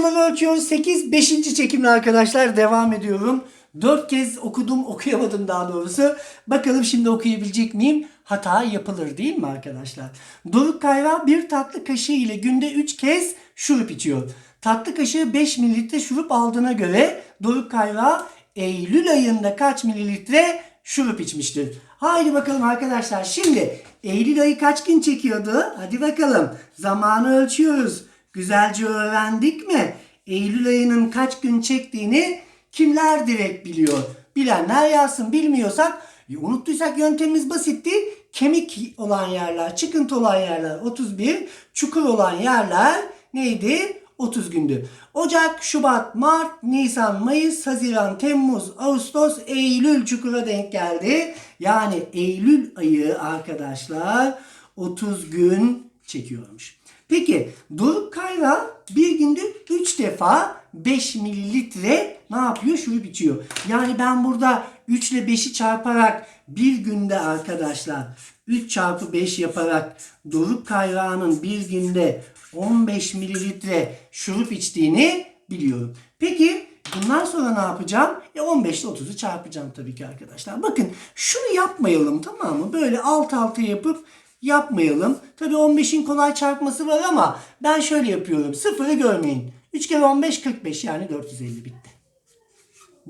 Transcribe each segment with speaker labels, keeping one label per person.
Speaker 1: Kiloları ölçüyoruz. 8. 5. çekimle arkadaşlar devam ediyorum. 4 kez okudum okuyamadım daha doğrusu. Bakalım şimdi okuyabilecek miyim? Hata yapılır değil mi arkadaşlar? Doruk Kayra bir tatlı kaşığı ile günde 3 kez şurup içiyor. Tatlı kaşığı 5 mililitre şurup aldığına göre Doruk Kayra Eylül ayında kaç mililitre şurup içmiştir? Haydi bakalım arkadaşlar. Şimdi Eylül ayı kaç gün çekiyordu? Hadi bakalım. Zamanı ölçüyoruz. Güzelce öğrendik mi? Eylül ayının kaç gün çektiğini kimler direkt biliyor? Bilenler yazsın. Bilmiyorsak e, unuttuysak yöntemimiz basitti. Kemik olan yerler, çıkıntı olan yerler 31, çukur olan yerler neydi? 30 gündü. Ocak, Şubat, Mart, Nisan, Mayıs, Haziran, Temmuz, Ağustos, Eylül çukura denk geldi. Yani Eylül ayı arkadaşlar 30 gün çekiyormuş. Peki Doruk Kayra bir günde 3 defa 5 mililitre ne yapıyor? Şurup içiyor. Yani ben burada 3 ile 5'i çarparak bir günde arkadaşlar 3 çarpı 5 yaparak Doruk Kayra'nın bir günde 15 mililitre şurup içtiğini biliyorum. Peki bundan sonra ne yapacağım? E 15 ile 30'u çarpacağım tabii ki arkadaşlar. Bakın şunu yapmayalım tamam mı? Böyle alt alta yapıp yapmayalım. Tabii 15'in kolay çarpması var ama ben şöyle yapıyorum. Sıfırı görmeyin. 3 kere 15 45 yani 450 bitti.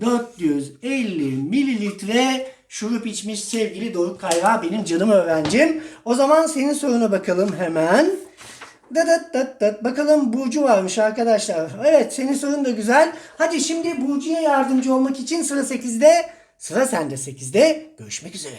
Speaker 1: 450 mililitre şurup içmiş sevgili Doruk Kayra benim canım öğrencim. O zaman senin soruna bakalım hemen. Dıt dıt dıt dıt. Bakalım Burcu varmış arkadaşlar. Evet senin sorun da güzel. Hadi şimdi Burcu'ya yardımcı olmak için sıra 8'de. Sıra sende 8'de. Görüşmek üzere.